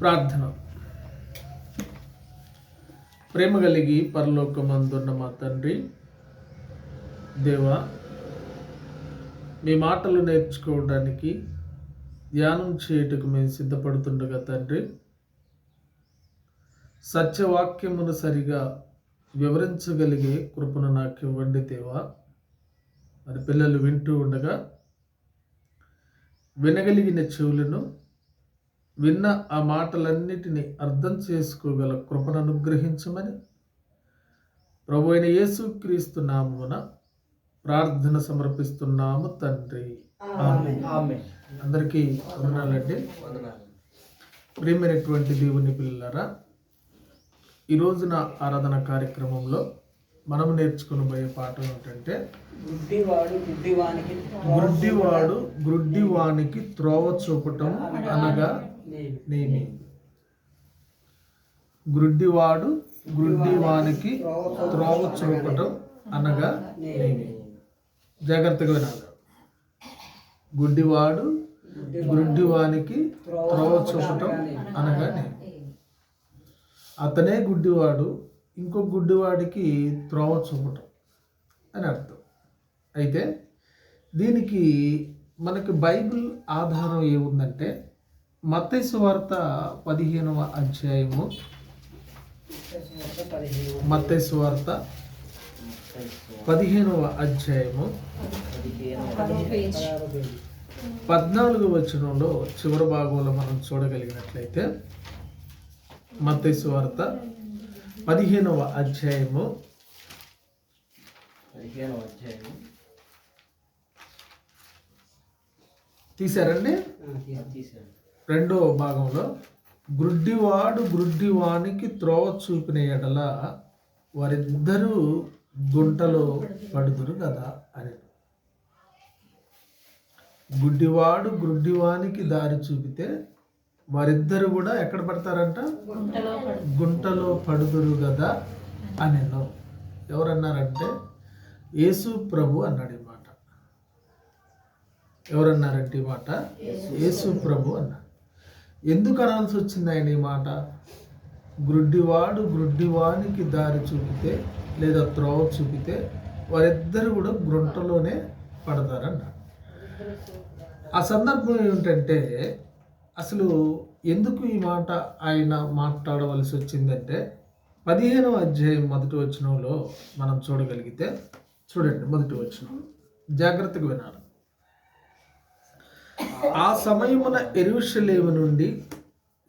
ప్రార్థన. ప్రేమ కలిగి పరలోకమందున్న మా తండ్రి దేవా మీ మాటలు నేర్చుకోవడానికి ధ్యానం చేయుటకు మేము సిద్ధపడుతుండగా తండ్రి సత్యవాక్యమును సరిగా వివరించగలిగే కృపను నాకు ఇవ్వండి దేవా. మరి పిల్లలు వింటూ ఉండగా వినగలిగిన చెవులను విన్న ఆ మాటలన్నిటినీ అర్థం చేసుకోగల కృపను అనుగ్రహించమని ప్రభు అయిన యేసుక్రీస్తు నామమున ప్రార్థన సమర్పిస్తున్నాము తండ్రి. ఆమేన్. అందరికీ వందనాలండి. ప్రియమైనటువంటి దేవుని పిల్లలారా ఈ రోజున ఆరాధన కార్యక్రమంలో మనం నేర్చుకునబోయే పాఠం ఏంటంటే గుడ్డివాడు గుడ్డివానికి గుడ్డివాడు గుడ్డివానికి త్రోవ చూపటం అనగా నేమి. గుడ్డివాడు గ్రుడ్డివానికి త్రోవ చూపటం అనగా నేమి. జాగ్రత్తగా వినాలి. గుడ్డివాడు గుడ్డివానికి త్రోవ చూపటం అనగా నేమి. అతనే గుడ్డివాడు ఇంకో గుడ్డివాడికి త్రోవ చూపటం అని అర్థం. అయితే దీనికి మనకి బైబిల్ ఆధారం ఏముందంటే మత్తయి వార్త పదిహేనవ అధ్యాయము. మత్తయి వార్త పదిహేనవ అధ్యాయము. పద్నాలుగు వచనంలో చివరి భాగంలో మనం చూడగలిగినట్లయితే మత్తయి వార్త పదిహేనవ అధ్యాయము. పదిహేను అధ్యాయం తీశారండి? తీసాను రెండో భాగంలో గ్రుడ్డివాడు గ్రుడ్డివానికి త్రోవ చూపిన ఎడల వారిద్దరూ గుంటలో పడుదురు కదా అని. గుడ్డివాడు గ్రుడ్డివానికి దారి చూపితే వారిద్దరు కూడా ఎక్కడ పడతారంట? గుంటలో పడుదురు. కదా అని. ఎవరన్నారంటే యేసు ప్రభు అన్నాడు ఈ మాట. ఎవరన్నారంటే ఈ మాట? యేసు ప్రభు అన్నాడు. ఎందుకు అనాల్సి వచ్చింది ఆయన ఈ మాట? గ్రుడ్డివాడు గ్రుడ్డివానికి దారి చూపితే లేదా త్రోవ చూపితే వారిద్దరు కూడా గుంటలోనే పడతారన్నాడు ఆ సందర్భం ఏమిటంటే అసలు ఎందుకు ఈ మాట ఆయన మాట్లాడవలసి వచ్చిందంటే పదిహేనవ అధ్యాయం మొదటి వచనంలో మనం చూడగలిగితే చూడండి మొదటి వచనం. జాగ్రత్తగా వినాలి. ఆ సమయమున ఎరుషలేము నుండి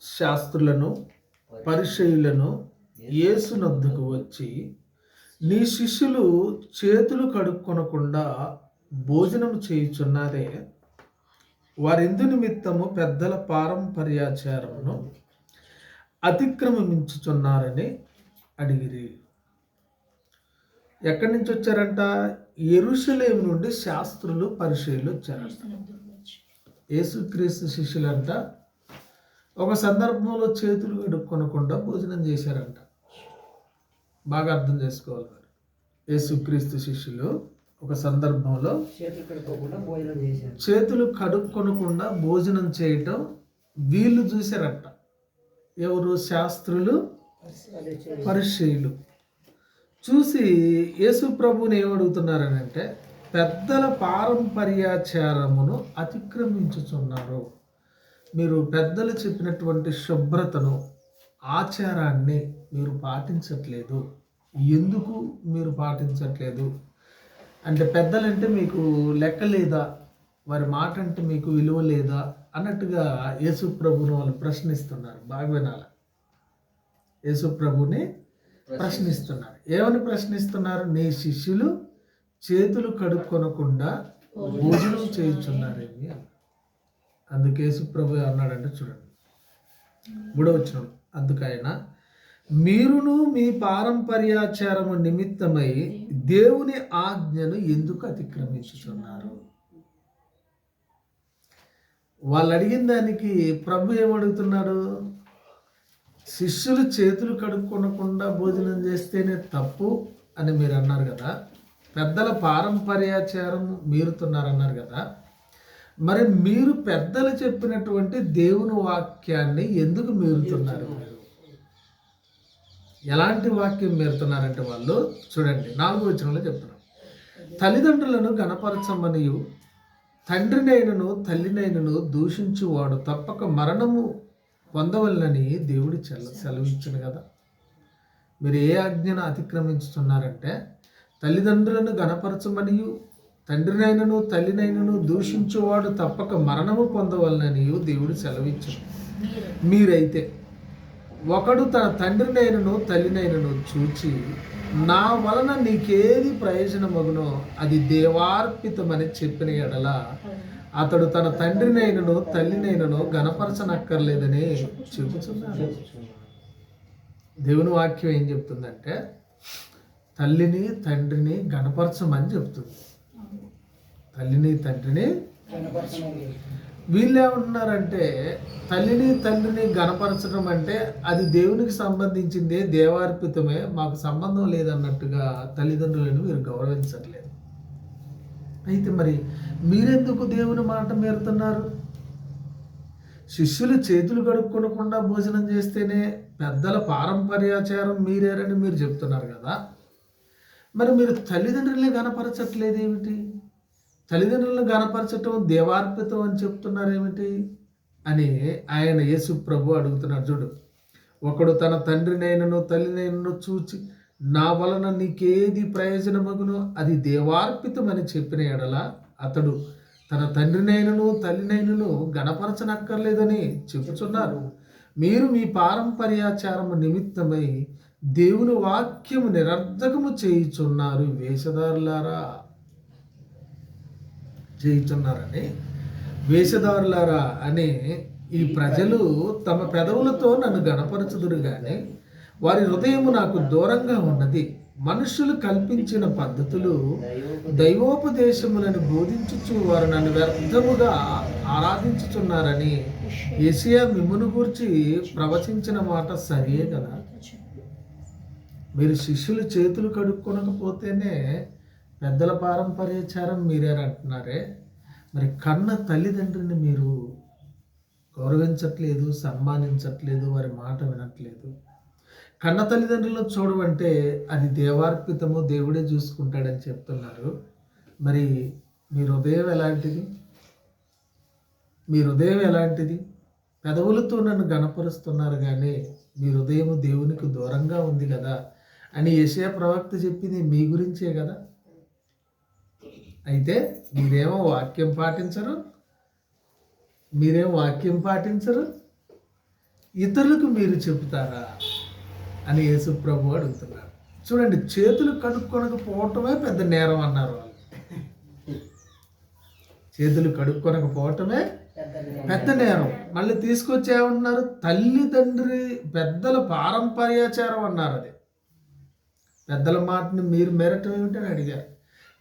శాస్త్రులను పరిచయులను యేసునొద్దకు వచ్చి నీ శిష్యులు చేతులు కడుక్కొనకుండా భోజనం చేయుచున్నారే? వారిందు నిమిత్తము పెద్దల పారంపర్యాచారమును అతిక్రమించుచున్నారని అడిగిరి. ఎక్కడి నుంచి వచ్చారంట ఎరుషలేము నుండి శాస్త్రులు పరిశీలు వచ్చారంట. యేసుక్రీస్తు శిష్యులంట. ఒక సందర్భంలో చేతులు కడుక్కొనకుండా భోజనం చేశారంట. బాగా అర్థం చేసుకోవాలి మరి. యేసుక్రీస్తు శిష్యులు ఒక సందర్భంలో చేతులు కడుక్కొనకుండా భోజనం చేయటం వీళ్ళు చూశారంట. ఎవరు? శాస్త్రులు పరిచయులు చూసి యేసు ప్రభుని ఏమడుగుతున్నారని అంటే పెద్దల పారంపర్యాచారమును అతిక్రమించుచున్నారు. మీరు పెద్దలు చెప్పినటువంటి శుభ్రతను ఆచారాన్ని మీరు పాటించట్లేదు. ఎందుకు మీరు పాటించట్లేదు? అంటే పెద్దలంటే మీకు లెక్క లేదా? వారి మాట అంటే మీకు విలువ లేదా? అన్నట్టుగా యేసు ప్రభుని వాళ్ళు ప్రశ్నిస్తున్నారు. బాగా వినాలి. యేసు ప్రభుని ప్రశ్నిస్తున్నారు. ఏమని ప్రశ్నిస్తున్నారు? నీ శిష్యులు చేతులు కడుక్కొనకుండా భోజనం చేయుచున్నారేమి. అందుకే యేసు ప్రభు అన్నాడంటే చూడండి. మూడవచనం. అందుకైనా మీరును మీ పారంపర్యాచారము నిమిత్తమై దేవుని ఆజ్ఞను ఎందుకు అతిక్రమించుచున్నారు? వాళ్ళు అడిగిన దానికి ప్రభు ఏమడుగుతున్నాడు? శిష్యులు చేతులు కడుక్కొనకుండా భోజనం చేస్తేనే తప్పు అని మీరు అన్నారు కదా. పెద్దల పారంపర్యాచారం మీరుతున్నారన్నారు కదా. మరి మీరు పెద్దలు చెప్పినటువంటి దేవుని వాక్యాన్ని ఎందుకు మీరుతున్నారు? ఎలాంటి వాక్యం మీరుతున్నారంటే వాళ్ళు చూడండి నాలుగు వచనంలో చెప్తున్నారు తల్లిదండ్రులను గణపరచమనియు తండ్రినైనను తల్లినైనను దూషించువాడు తప్పక మరణము పొందవలనని దేవుడి చెల్ల సెలవిచ్చును కదా. మీరు ఏ ఆజ్ఞను అతిక్రమించుతున్నారంటే తల్లిదండ్రులను గణపరచమనియు తండ్రినైనను తల్లినైనను దూషించువాడు తప్పక మరణము పొందవలననియు దేవుడు సెలవిచ్చు మీరైతే ఒకడు తన తండ్రినైనను తల్లినైనను చూచి నా వలన నీకేది ప్రయోజనమగునో అది దేవార్పితమని చెప్పిన ఎడల అతడు తన తండ్రినైనను తల్లినైనను గణపరచనక్కర్లేదని చెబుతున్నాడు. దేవుని వాక్యం ఏం చెప్తుందంటే తల్లిని తండ్రిని గణపరచమని చెప్తుంది. తల్లిని తండ్రిని వీళ్ళు ఏమంటున్నారంటే తల్లిని తండ్రిని గణపరచడం అంటే అది దేవునికి సంబంధించిందే దేవార్పితమే మాకు సంబంధం లేదన్నట్టుగా తల్లిదండ్రులను మీరు గౌరవించట్లేదు. అయితే మరి మీరెందుకు దేవుని మాట మేరుతున్నారు? శిష్యులు చేతులు కడుక్కొనకుండా భోజనం చేస్తేనే పెద్దల పారంపర్యాచారం మీరేరని మీరు చెప్తున్నారు కదా. మరి మీరు తల్లిదండ్రులే గనపరచట్లేదు ఏమిటి? తల్లిదండ్రులను గనపరచటం దేవార్పితం అని చెప్తున్నారు ఏమిటి? అని ఆయన యేసు ప్రభు అడుగుతున్నాడు. చూడు ఒకడు తన తండ్రినైనను తల్లినైనను చూచి నా వలన నీకేది ప్రయోజనమగునో? అది దేవార్పితమని చెప్పిన ఎడల అతడు తన తండ్రినైనను తల్లినైనను గణపరచనక్కర్లేదని చెబుతున్నారు మీరు మీ పారంపర్యాచారము నిమిత్తమై దేవుని వాక్యము నిరర్ధకము చేయుచున్నారు వేషధారులారా. చేయుచున్నారని. వేషధారులారా అనే ఈ ప్రజలు తమ పెదవులతో నన్ను గణపరచుదురు కానీ వారి హృదయము నాకు దూరంగా ఉన్నది. మనుషులు కల్పించిన పద్ధతులు దైవోపదేశములను బోధించుచు వారు నన్ను వ్యర్థముగా ఆరాధించుచున్నారని ఏసియా మిమ్మును గూర్చి ప్రవచించిన మాట సరియే కదా? మీరు శిష్యులు చేతులు కడుక్కొనకపోతేనే పెద్దల పారంపర్యాచారం మీరేనంటున్నారే మరి కన్న తల్లిదండ్రిని మీరు గౌరవించట్లేదు సన్మానించట్లేదు వారి మాట వినట్లేదు. కన్న తల్లిదండ్రులను చూడమంటే అది దేవార్పితము దేవుడే చూసుకుంటాడని చెప్తున్నారు. మరి మీ హృదయం ఎలాంటిది? మీ హృదయం ఎలాంటిది? పెదవులతో నన్ను గణపరుస్తున్నారు కానీ మీ హృదయం దేవునికి దూరంగా ఉంది కదా. అని యెషయా ప్రవక్త చెప్పింది మీ గురించే కదా. అయితే మీరేమో వాక్యం పాటించరు మీరేం వాక్యం పాటించరు ఇతరులకు మీరు చెబుతారా అని యేసు ప్రభు అడుగుతున్నారు. చూడండి చేతులు కడుక్కొనకపోవటమే పెద్ద నేరం అన్నారు వాళ్ళు. చేతులు కడుక్కొనకపోవటమే పెద్ద నేరం. మళ్ళీ తీసుకొచ్చేమన్నారు తల్లిదండ్రి పెద్దల పారంపర్యాచారం అన్నారు అది. పెద్దల మాటని మీరు మెరటం ఏమిటని అడిగారు.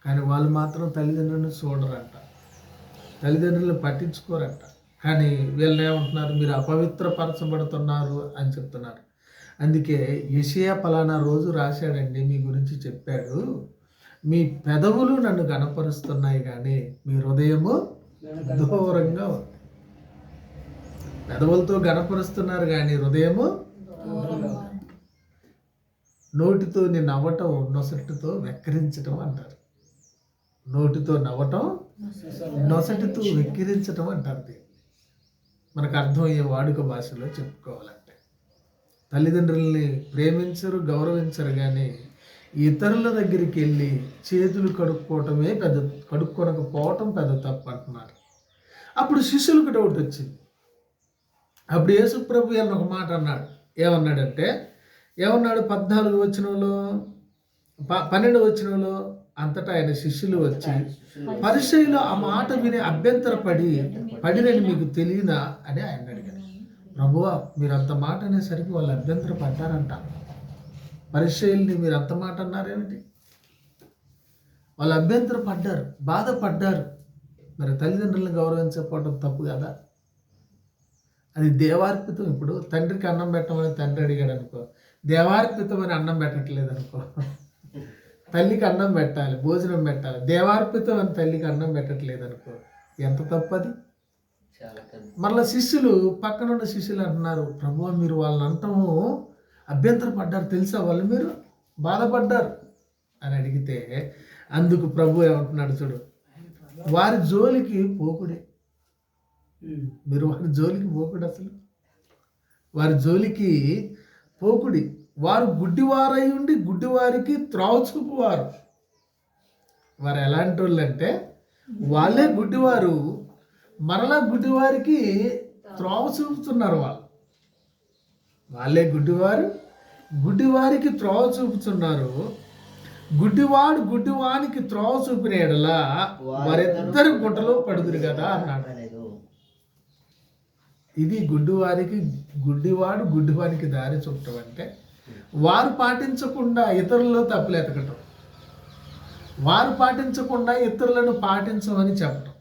కానీ వాళ్ళు మాత్రం తల్లిదండ్రులను చూడరంట. తల్లిదండ్రులను పట్టించుకోరంట. కానీ వీళ్ళు ఏమంటున్నారు? మీరు అపవిత్రపరచబడుతున్నారు అని చెప్తున్నారు. అందుకే యషియా పలానా రోజు రాశాడండి మీ గురించి చెప్పాడు. మీ పెదవులు నన్ను గణపరుస్తున్నాయి కానీ మీ హృదయము దూరంగా ఉంది. పెదవులతో గణపరుస్తున్నారు కానీ హృదయము నోటితో నేను నవ్వటం నొసటితో వెక్కిరించటం అంటారు. నోటితో నవ్వటం నొసటితో వెక్కిరించటం అంటారు దీన్ని. మనకు అర్థమయ్యే వాడుక భాషలో చెప్పుకోవాలంటే. తల్లిదండ్రుల్ని ప్రేమించరు గౌరవించరు కానీ ఇతరుల దగ్గరికి వెళ్ళి చేతులు కడుక్కోవటమే పెద్ద కడుక్కొనకపోవటం పెద్ద తప్పు అంటున్నారు. అప్పుడు శిష్యులకు డౌట్ వచ్చింది. అప్పుడు యేసుప్రభు అని ఒక మాట అన్నాడు. ఏమన్నాడంటే ఏమన్నాడు? పద్నాలుగు వచనంలో ప పన్నెండు వచనంలో అంతటా ఆయన శిష్యులు వచ్చి పరిచయలో ఆ మాట విని అభ్యంతరపడి పడినని మీకు తెలియనా అని ఆయన అడిగారు ప్రభువా మీరు అంత మాట అనేసరికి వాళ్ళు అభ్యంతర పడ్డారంట పరిచయల్ని మీరు అంత మాట అన్నారేమిటి? వాళ్ళు అభ్యంతర పడ్డారు బాధపడ్డారు. మరి తల్లిదండ్రులను గౌరవించకపోవడం తప్పు కదా? అది దేవార్పితం ఇప్పుడు. తండ్రికి అన్నం పెట్టమని తండ్రి అడిగాడు అనుకో దేవార్పితం అని అన్నం పెట్టట్లేదు అనుకో. తల్లికి అన్నం పెట్టాలి భోజనం పెట్టాలి. దేవార్పితం అని తల్లికి అన్నం పెట్టట్లేదు అనుకో. ఎంత తప్పది? మళ్ళీ శిష్యులు పక్కనున్న శిష్యులు అంటున్నారు ప్రభు మీరు వాళ్ళని అంటాము అభ్యంతర పడ్డారు తెలుసా వాళ్ళు మీరు? బాధపడ్డారు. అని అడిగితే అందుకు ప్రభు ఏమంటున్నాడు చూడు వారి జోలికి పోకుడే. మీరు వారి జోలికి పోకుడు అసలు. వారి జోలికి పోకుడి. వారు గుడ్డివారై ఉండి గుడ్డివారికి త్రావు చూపువారు. వారు ఎలాంటి వాళ్ళు అంటే వాళ్ళే గుడ్డివారు మరలా గుడ్డివారికి త్రోవ చూపుతున్నారు వాళ్ళు. వాళ్ళే గుడ్డివారు గుడ్డివారికి త్రోవ చూపుతున్నారు. గుడ్డివాడు గుడ్డివానికి త్రోవ చూపిన ఎడలా వారిద్దరు గుంటలో పడుదురు కదా అన్నాడు. ఇది గుడ్డివారికి గుడ్డివాడు గుడ్డివానికి దారి చూపటం అంటే వారు పాటించకుండా ఇతరులు తప్పులు ఎతకటం. వారు పాటించకుండా ఇతరులను పాటించమని చెప్పటం.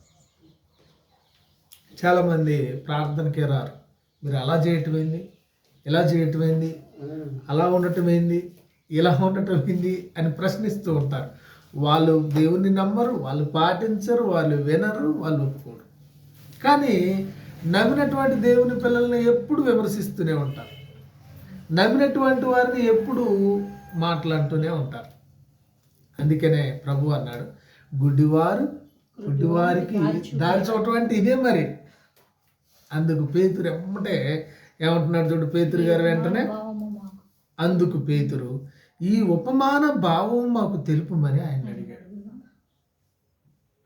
చాలామంది ప్రార్థనకి రారు మీరు అలా చేయటం ఏంది? ఇలా చేయటం ఏంది? అలా ఉండటం ఏంది? ఇలా ఉండటం ఏంది? అని ప్రశ్నిస్తూ ఉంటారు. వాళ్ళు దేవుణ్ణి నమ్మరు వాళ్ళు పాటించరు వాళ్ళు వినరు వాళ్ళు ఒప్పుకోరు. కానీ నమ్మినటువంటి దేవుని పిల్లల్ని ఎప్పుడు విమర్శిస్తూనే ఉంటారు. నమ్మినటువంటి వారిని ఎప్పుడు మాట్లాడుతూనే ఉంటారు. అందుకనే ప్రభు అన్నాడు గుడ్డివారు గుడ్డివారికి దారి చూడటం అంటే ఇదే మరి. అందుకు పేతురు ఎమ్మటే ఏమంటున్నాడు చూడు పేతురు గారు వెంటనే అందుకు పేతురు ఈ ఉపమాన భావం మాకు తెలుపమని ఆయన అడిగాడు.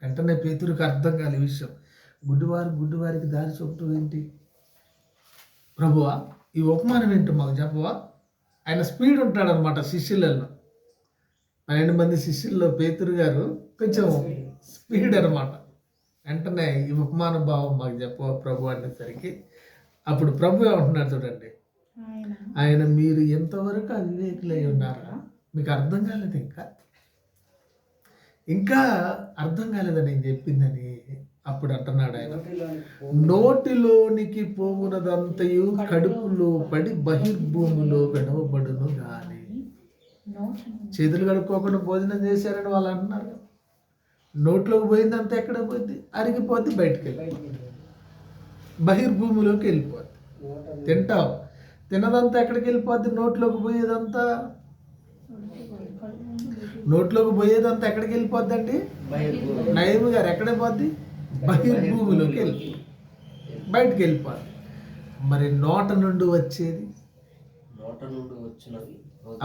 వెంటనే పేతురికి అర్థం కాని విషయం గుడ్డివారు గుడ్డివారికి దారి చూపటం ఏంటి? ప్రభువా ఈ ఉపమానం ఏంటో మాకు చెప్పవా? ఆయన స్పీడ్ ఉంటాడనమాట శిష్యులలో. పన్నెండు మంది శిష్యుల్లో పేతురు గారు కొంచెం స్పీడ్ అనమాట వెంటనే ఈ ఉపమాన భావం మాకు చెప్పవా ప్రభు అనేసరికి. అప్పుడు ప్రభు ఏమంటున్నాడు చూడండి. ఆయన మీరు ఎంతవరకు అవివేకులై ఉన్నారా? మీకు అర్థం కాలేదు ఇంకా? ఇంకా అర్థం కాలేదని నేను చెప్పిందని అప్పుడు అంటున్నాడు ఆయన నోటిలోనికి పోవునదంతయు కడుపులో పడి బహిర్భూమిలో విడవబడును గాని. చేతులు కడుక్కోకుండా భోజనం చేశారని వాళ్ళు అంటున్నారు. నోట్లోకి పోయిందంతా ఎక్కడ పోయింది? అరిగిపోద్ది బయటకు వెళ్ళి బహిర్భూమిలోకి వెళ్ళిపోద్ది. తింటావు. తినదంతా ఎక్కడికి వెళ్ళిపోద్ది? నోట్లోకి పోయేదంతా? నోట్లోకి పోయేదంతా ఎక్కడికి వెళ్ళిపోద్దండి? నయము గారు ఎక్కడ పోద్ది? బహిర్భూమిలోకి వెళ్ళి బయటికి వెళ్ళిపోద్ది మరి నోట నుండి వచ్చేది? నోట నుండి వచ్చినవి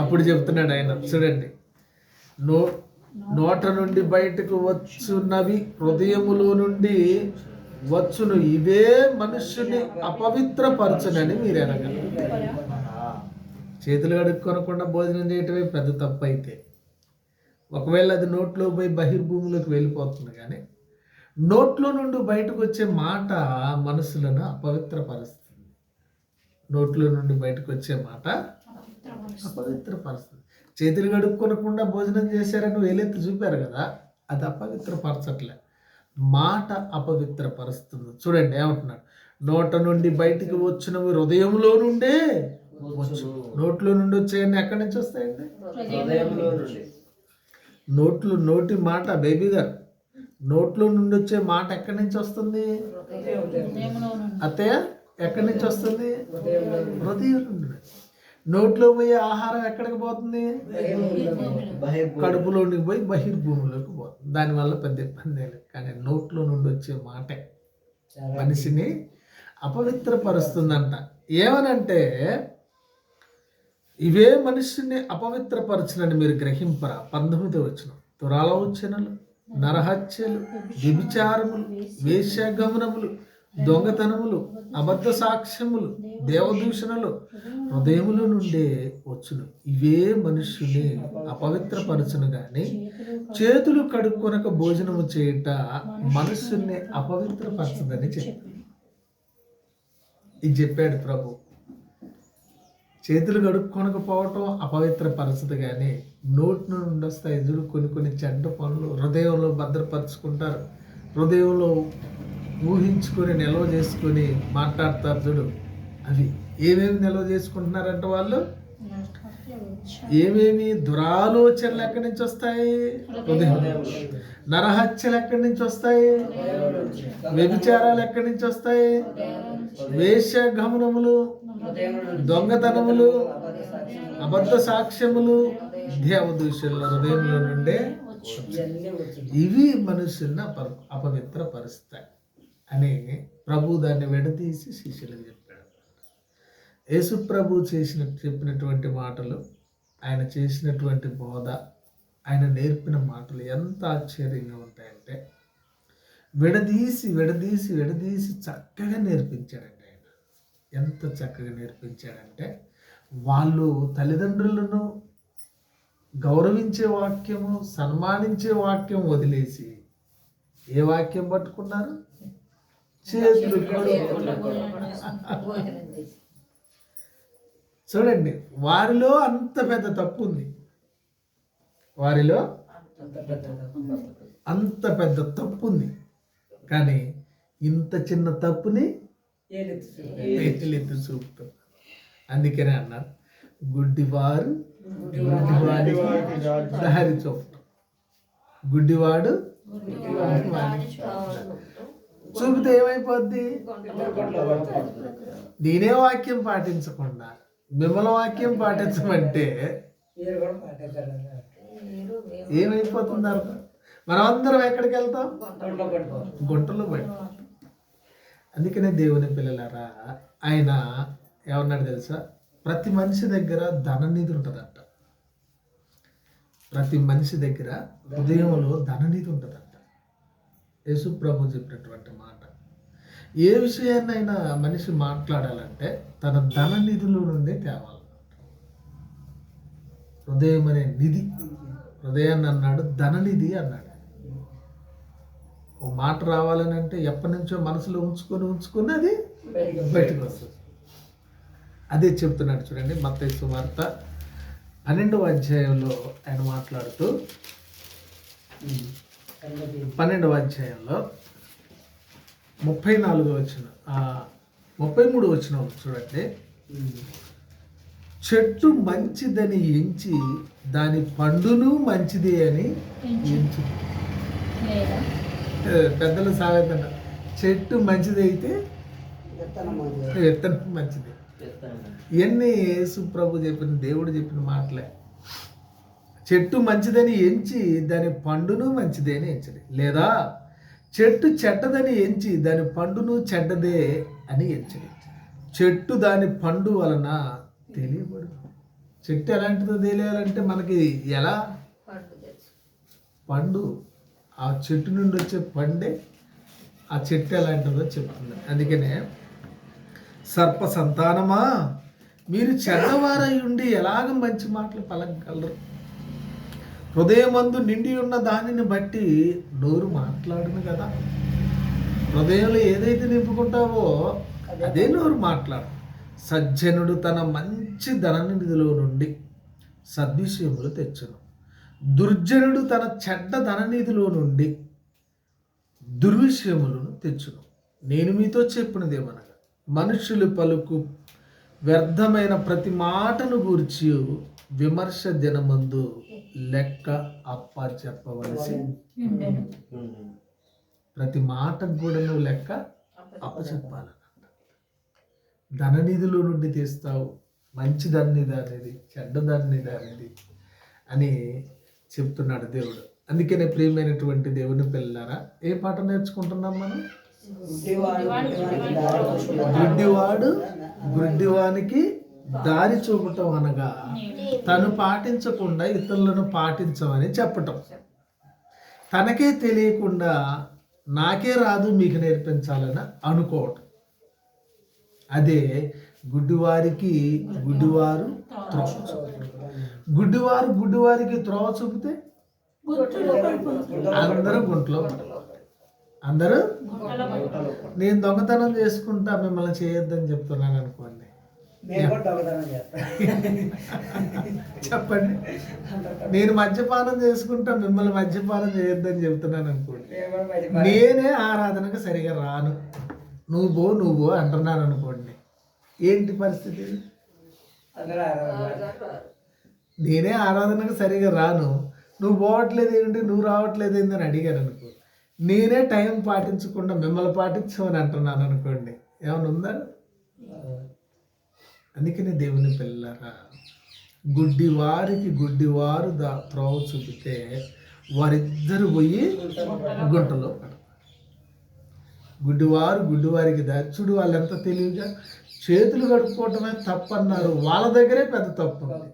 అప్పుడు చెప్తున్నాడు ఆయన చూడండి. నో నోట నుండి బయటకు వచ్చున్నవి హృదయములో నుండి వచ్చును. ఇవే మనుష్యుని అపవిత్రపరచునని మీరు ఎరగలరు చేతులు కడుక్కొనకుండా భోజనం చేయటమే పెద్ద తప్పు అయితే ఒకవేళ అది నోట్లో పోయి బహిర్భూమిలోకి వెళ్ళిపోతుంది కానీ నోట్లో నుండి బయటకు వచ్చే మాట మనసులను అపవిత్రపరుస్తుంది. నోట్లో నుండి బయటకు వచ్చే మాట అపవిత్రపరుస్తుంది. చేతులు కడుక్కొనకుండా భోజనం చేశారని వేలెత్తి చూపారు కదా అది అపవిత్రపరచట్లే. మాట అపవిత్రపరుస్తుంది. చూడండి ఏమంటున్నాడు? నోట నుండి బయటికి వచ్చినవి హృదయంలో నుండే నోట్లో నుండి వచ్చేయన్నీ ఎక్కడి నుంచి వస్తాయండి? హృదయంలో నుండి. నోట్లు నోటి మాట బేబీ గారు. నోట్లో నుండి వచ్చే మాట ఎక్కడి నుంచి వస్తుంది? అత్తయ్య ఎక్కడి నుంచి వస్తుంది? హృదయం నుండి. నోట్లో పోయే ఆహారం ఎక్కడికి పోతుంది? కడుపులోనికి పోయి బహిర్భూమిలోకి పోతుంది. దానివల్ల పెద్ద ఇబ్బంది లేదు. కానీ నోట్లో నుండి వచ్చే మాట మనిషిని అపవిత్రపరుస్తుందంట. ఏమనంటే ఇవే మనిషిని అపవిత్రపరచునని మీరు గ్రహింపరా? పంతొమ్మిది వచ్చిన దురాలోచనలు నరహత్యలు వ్యభిచారములు వేశ్యాగమనములు దొంగతనములు అబద్ధ సాక్ష్యములు దేవదూషణలు హృదయముల నుండే వచ్చును. ఇవే మనుష్యుని అపవిత్రపరచును గాని చేతులు కడుక్కొనక భోజనము చేయట మనుషుల్ని అపవిత్రపరచదని చెప్పి. ఇది చెప్పాడు ప్రభు. చేతులు కడుక్కొనకపోవటం పరిస్థితి కానీ నోటి నుండి వస్తాయి ఎదురు కొన్ని కొన్ని చెడ్డ పనులు హృదయంలో భద్రపరుచుకుంటారు. హృదయంలో ఊహించుకొని నిల్వ చేసుకొని మాట్లాడతారు చూడు. అవి ఏమేమి నిల్వ చేసుకుంటున్నారంటే వాళ్ళు? ఏమేమి దురాలోచనలు ఎక్కడి నుంచి వస్తాయి? నరహత్యలు ఎక్కడి నుంచి వస్తాయి? వ్యభిచారాలు ఎక్కడి నుంచి వస్తాయి? వేశ్యగమనములు దొంగతనములు అబద్ధ సాక్ష్యములు దేవదూషణల హృదయంలో నుండే ఇవి మనుషుల్ని అప అపవిత్రపరుస్తాయి. అని ప్రభు దాన్ని విడదీసి శిష్యులకు చెప్పాడు. యేసు ప్రభు చేసిన చెప్పినటువంటి మాటలు ఆయన చేసినటువంటి బోధ ఆయన నేర్పిన మాటలు ఎంత ఆశ్చర్యంగా ఉంటాయంటే విడదీసి విడదీసి విడదీసి చక్కగా నేర్పించాడండి ఆయన. ఎంత చక్కగా నేర్పించాడంటే వాళ్ళు తల్లిదండ్రులను గౌరవించే వాక్యము సన్మానించే వాక్యం వదిలేసి ఏ వాక్యం పట్టుకున్నారు? చేతులు చూడండి వారిలో అంత పెద్ద తప్పు ఉంది వారిలో అంత పెద్ద తప్పు ఉంది కానీ ఇంత చిన్న తప్పుని ఎత్తులెత్తి చూపుతాం అందుకనే అన్నారు గుడ్డివారు దారి చూపటం గుడ్డివాడు చూపితే ఏమైపోద్ది? నేనే వాక్యం పాటించకుండా మిమ్మల్ని వాక్యం పాటించమంటే ఏమైపోతుంది అర్థం? మనమందరం ఎక్కడికి వెళ్తాం? గుంటలో పడి అందుకనే దేవుని పిల్లలారా ఆయన ఏమన్నాడు తెలుసా? ప్రతి మనిషి దగ్గర ధననిధి ఉంటుందంట. ప్రతి మనిషి దగ్గర హృదయంలో ధననిధి ఉంటుందంట. యేసు ప్రభు చెప్పినటువంటి మాట. ఏ విషయాన్నైనా మనిషి మాట్లాడాలంటే తన ధన నిధుల నుండి తేవాలి హృదయం అనే నిధి. హృదయాన్ని అన్నాడు ధననిధి అన్నాడు. ఓ మాట రావాలని అంటే ఎప్పటి నుంచో మనసులో ఉంచుకొని ఉంచుకొని అది బయటకు వస్తుంది. అదే చెప్తున్నాడు చూడండి మత్తయి వార్త పన్నెండవ అధ్యాయంలో ఆయన మాట్లాడుతూ పన్నెండవ అధ్యాయంలో ముప్పై నాలుగు వచ్చిన ముప్పై మూడు వచ్చిన చూడండి. చెట్టు మంచిదని ఎంచి దాని పండును మంచిదే అని ఎంచి. పెద్దలు సాగేదన్న చెట్టు మంచిది. అయితే విత్తనం మంచిది. ఇవన్నీ యేసు ప్రభు చెప్పిన దేవుడు చెప్పిన మాటలే. చెట్టు మంచిదని ఎంచి దాని పండును మంచిదే అని ఎంచది లేదా? చెట్టు చెడ్డదని ఎంచి దాని పండును చెడ్డదే అని ఎంచది చెట్టు దాని పండు వలన తెలియబడు చెట్టు ఎలాంటిదో తెలియాలంటే మనకి ఎలా? పండు. ఆ చెట్టు నుండి వచ్చే పండే ఆ చెట్టు ఎలాంటిదో చెప్తుంది. అందుకనే సర్ప సంతానమా? మీరు చెడ్డవారై ఉండి ఎలాగ మంచి మాటలు పలకగలరు? హృదయమందు నిండి ఉన్న దానిని బట్టి నోరు మాట్లాడును కదా. హృదయంలో ఏదైతే నింపుకుంటావో అదే. నోరు మాట్లాడు. సజ్జనుడు తన మంచి ధననిధిలో నుండి సద్విషయములు తెచ్చును. దుర్జనుడు తన చెడ్డ ధననిధిలో నుండి దుర్విషయములను తెచ్చును. నేను మీతో చెప్పినదేమనగా మనుషులు పలుకు వ్యర్థమైన ప్రతి మాటను గూర్చి విమర్శ దినమందు లెక్క అప్ప చెప్పవలసి ప్రతి మాటకు కూడా నువ్వు లెక్క అప్ప చెప్పాలన్నమాట. ధననిధిలో నుండి తీస్తావు మంచి ధననిధి అనేది చెడ్డ ధననిధి అనేది అని చెప్తున్నాడు దేవుడు. అందుకనే ప్రియమైనటువంటి దేవుని పిల్లలారా ఏ పాట నేర్చుకుంటున్నాం మనం? గుడ్డివాడు గుడ్డివానికి దారి చూపటం అనగా తను పాటించకుండా ఇతరులను పాటించమని చెప్పటం. తనకే తెలియకుండా నాకే రాదు మీకు నేర్పించాలని అనుకోవటం. అదే గుడ్డివారికి గుడ్డివారు త్రోవ గుడ్డివారు గుడ్డివారికి త్రోవ చూపితే అందరూ గుంట్లో అందరూ నేను దొంగతనం చేసుకుంటా మిమ్మల్ని చేయొద్దని చెప్తున్నాను అనుకోండి. చెప్పండి. నేను మద్యపానం చేసుకుంటా మిమ్మల్ని మద్యపానం చేయొద్దని చెప్తున్నాను అనుకోండి. నేనే ఆరాధనకు సరిగా రాను. నువ్వు నువ్వు అంటున్నాను అనుకోండి. ఏంటి పరిస్థితి? నేనే ఆరాధనకు సరిగా రాను. నువ్వు పోవట్లేదు ఏంటి? నువ్వు రావట్లేదు ఏంటి అని అడిగాను అనుకో. నేనే టైం పాటించకుండా మిమ్మల్ని పాటించమని అంటున్నాను అనుకోండి. ఏమైనా ఉందా? అందుకనే దేవుని పిల్లరా గుడ్డి వారికి గుడ్డి వారు దా త్రోవ చూపితే వారిద్దరు పోయి గుంటలో పడతారు. గుడ్డివారు గుడ్డివారికి దాచుడు వాళ్ళు ఎంత తెలివిగా చేతులు కడుక్కోవటమే తప్పన్నారు. వాళ్ళ దగ్గరే పెద్ద తప్పు ఉంది.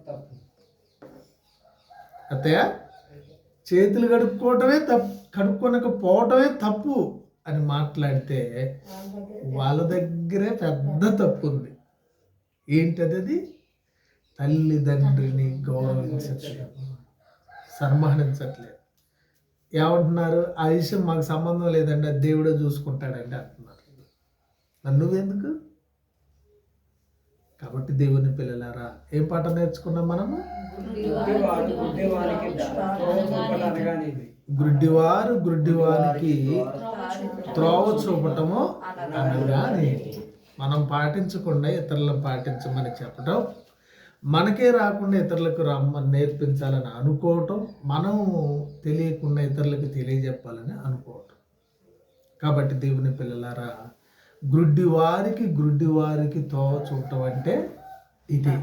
అత్తయ్య చేతులు కడుక్కోవటమే తప్పు కడుక్కొనకపోవటమే తప్పు అని మాట్లాడితే వాళ్ళ దగ్గరే పెద్ద తప్పు ఉంది. ఏంటది అది? తల్లిదండ్రిని గౌరవించట్లేదు. సన్మానించట్లేదు. ఏమంటున్నారు? ఆ విషయం మాకు సంబంధం లేదండి అది దేవుడే చూసుకుంటాడండి అంటున్నారు. నన్ను నువ్వెందుకు? కాబట్టి దేవుని పిల్లలారా ఏం పాట నేర్చుకున్నాం మనము? గుడ్డివారు గుడ్డివారికి త్రోవ చూపటము అనగానే. మనం పాటించకుండా ఇతరులను పాటించమని చెప్పటం మనకే రాకుండా ఇతరులకు రమ్మని నేర్పించాలని అనుకోవటం మనం తెలియకుండా ఇతరులకు తెలియజెప్పాలని అనుకోవటం. కాబట్టి దేవుని పిల్లలారా గ్రుడ్డి వారికి గ్రుడ్డి వారికి తోవ చూడటం అంటే ఇది.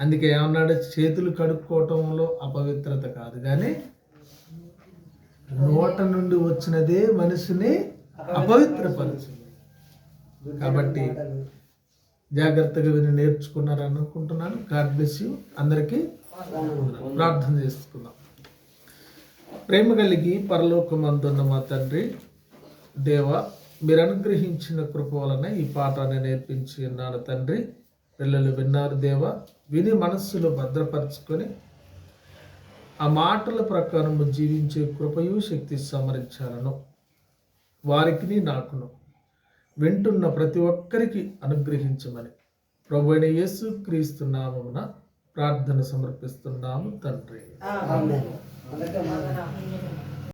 అందుకే ఏమన్నాడు? చేతులు కడుక్కోవటంలో అపవిత్రత కాదు కానీ నోట నుండి వచ్చినదే మనిషిని అపవిత్రపరుచుంది కాబట్టి జాగ్రత్తగా విని నేర్చుకున్నారు అనుకుంటున్నాను. గాడ్ బ్లెస్ యూ అందరికీ ప్రార్థన చేసుకుందాం ప్రేమ కలిగి పరలోకమందున్న మా తండ్రి దేవ మీరు అనుగ్రహించిన కృప వలన ఈ పాఠాన్ని నేర్పించి ఉన్నాను తండ్రి. పిల్లలు విన్నారు దేవ విని మనస్సులో భద్రపరుచుకొని ఆ మాటల ప్రకారం జీవించే కృపయు శక్తి సమరించాలను. వారికి నాకును. వింటున్న ప్రతి ఒక్కరికి అనుగ్రహించమని ప్రభు అయిన యేసు క్రీస్తు నామమున ప్రార్థన సమర్పిస్తున్నాము తండ్రి.